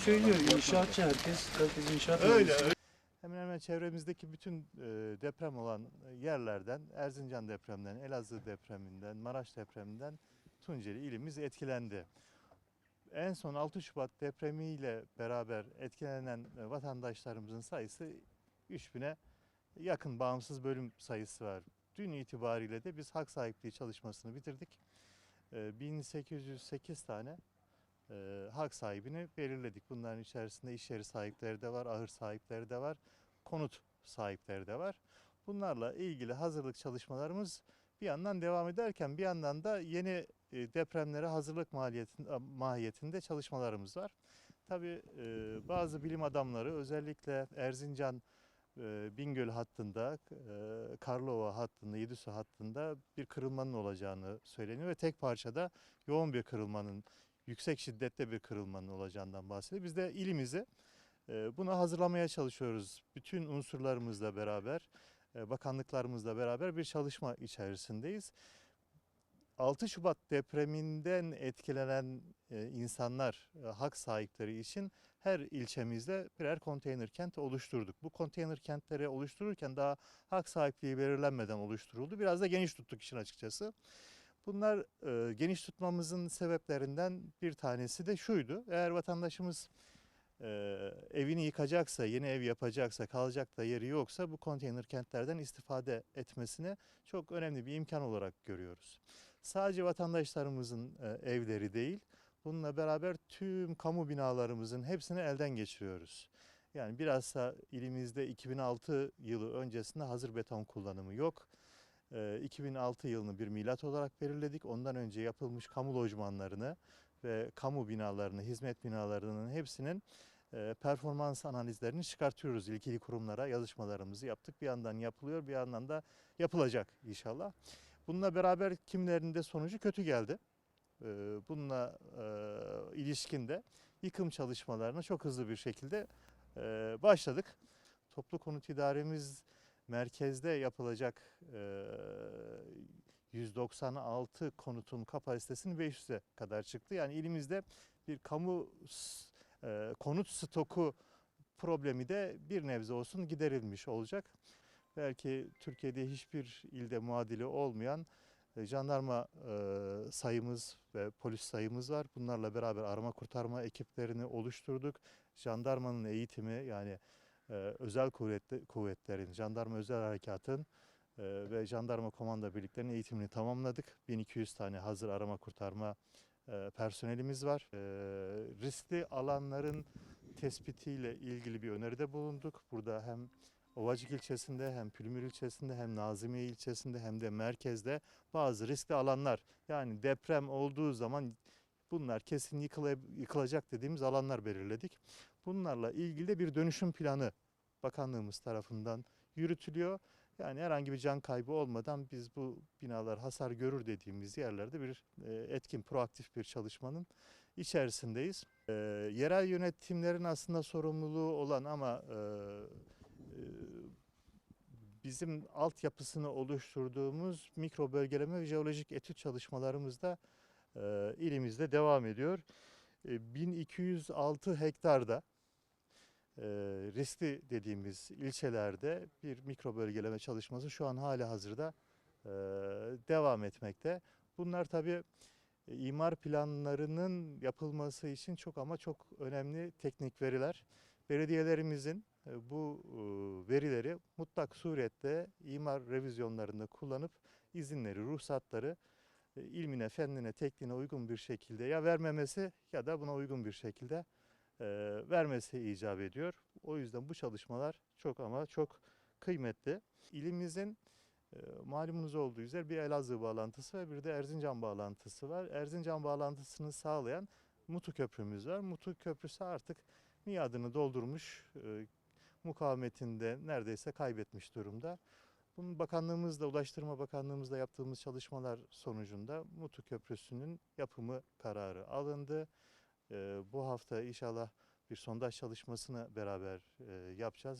söylüyor. İnşaatçı herkes. Herkes inşaat Öyle öyle. Hemen hemen çevremizdeki bütün e, deprem olan yerlerden, Erzincan depreminden, Elazığ depreminden, Maraş depreminden Tunceli ilimiz etkilendi. En son 6 Şubat depremiyle beraber etkilenen e, vatandaşlarımızın sayısı 3000'e yakın bağımsız bölüm sayısı var. Dün itibariyle de biz hak sahipliği çalışmasını bitirdik. E, 1808 tane e, hak sahibini belirledik. Bunların içerisinde iş yeri sahipleri de var, ahır sahipleri de var, konut sahipleri de var. Bunlarla ilgili hazırlık çalışmalarımız bir yandan devam ederken bir yandan da yeni e, depremlere hazırlık mahiyetinde çalışmalarımız var. Tabii e, bazı bilim adamları özellikle Erzincan e, Bingöl hattında, Karlova hattında, Yedüsü hattında bir kırılmanın olacağını söyleniyor ve tek parçada yoğun bir kırılmanın, yüksek şiddette bir kırılmanın olacağından bahsediyor. Biz de ilimizi e, buna hazırlamaya çalışıyoruz. Bütün unsurlarımızla beraber, e, bakanlıklarımızla beraber bir çalışma içerisindeyiz. 6 Şubat depreminden etkilenen e, insanlar, hak sahipleri için her ilçemizde birer konteyner kent oluşturduk. Bu konteyner kentleri oluştururken daha hak sahipliği belirlenmeden oluşturuldu. Biraz da geniş tuttuk işin açıkçası. Bunlar e, geniş tutmamızın sebeplerinden bir tanesi de şuydu. Eğer vatandaşımız e, evini yıkacaksa, yeni ev yapacaksa, kalacak da yeri yoksa bu konteyner kentlerden istifade etmesine çok önemli bir imkan olarak görüyoruz. Sadece vatandaşlarımızın e, evleri değil, bununla beraber tüm kamu binalarımızın hepsini elden geçiriyoruz. Yani bilhassa ilimizde 2006 yılı öncesinde hazır beton kullanımı yok. E, 2006 yılını bir milat olarak belirledik. Ondan önce yapılmış kamu lojmanlarını ve kamu binalarını, hizmet binalarının hepsinin e, performans analizlerini çıkartıyoruz ilgili kurumlara. Yazışmalarımızı yaptık. Bir yandan yapılıyor, bir yandan da yapılacak inşallah. Bununla beraber kimilerinde sonucu kötü geldi. E, Bununla e, ilişkin de yıkım çalışmalarına çok hızlı bir şekilde e, başladık. Toplu konut idaremiz merkezde yapılacak e, 196 konutun kapasitesini 500'e kadar çıktı. Yani ilimizde bir kamu konut stoku problemi de bir nebze olsun giderilmiş olacak. Belki Türkiye'de hiçbir ilde muadili olmayan jandarma sayımız ve polis sayımız var. Bunlarla beraber arama kurtarma ekiplerini oluşturduk. Jandarmanın eğitimi yani e, özel kuvvetlerin, jandarma özel harekatın e, ve jandarma komando birliklerinin eğitimini tamamladık. 1200 tane hazır arama kurtarma e, personelimiz var. E, riskli alanların tespitiyle ilgili bir öneride bulunduk. Burada hem Ovacık ilçesinde hem Pülümür ilçesinde hem Nazimiye ilçesinde hem de merkezde bazı riskli alanlar yani deprem olduğu zaman bunlar kesin yıkıla- yıkılacak dediğimiz alanlar belirledik. Bunlarla ilgili de bir dönüşüm planı bakanlığımız tarafından yürütülüyor. Yani herhangi bir can kaybı olmadan biz bu binalar hasar görür dediğimiz yerlerde bir e, etkin, proaktif bir çalışmanın içerisindeyiz. E, yerel yönetimlerin aslında sorumluluğu olan ama e, e, bizim altyapısını oluşturduğumuz mikro bölgeleme ve jeolojik etüt çalışmalarımız da e, ilimizde devam ediyor. E, 1206 hektarda e, riskli dediğimiz ilçelerde bir mikro bölgeleme çalışması şu an hali hazırda e, devam etmekte. Bunlar tabii e, imar planlarının yapılması için çok ama çok önemli teknik veriler. Belediyelerimizin e, bu e, verileri mutlak surette imar revizyonlarında kullanıp izinleri, ruhsatları ilmine, fennine, tekniğine uygun bir şekilde ya vermemesi ya da buna uygun bir şekilde e, vermesi icap ediyor. O yüzden bu çalışmalar çok ama çok kıymetli. İlimizin e, malumunuz olduğu üzere bir Elazığ bağlantısı ve bir de Erzincan bağlantısı var. Erzincan bağlantısını sağlayan Mutu Köprümüz var. Mutu Köprüsü artık miadını doldurmuş, e, mukavemetinde neredeyse kaybetmiş durumda. Bunun bakanlığımızla, Ulaştırma Bakanlığımızla yaptığımız çalışmalar sonucunda Mutu Köprüsü'nün yapımı kararı alındı. E, bu hafta inşallah bir sondaj çalışmasını beraber e, yapacağız.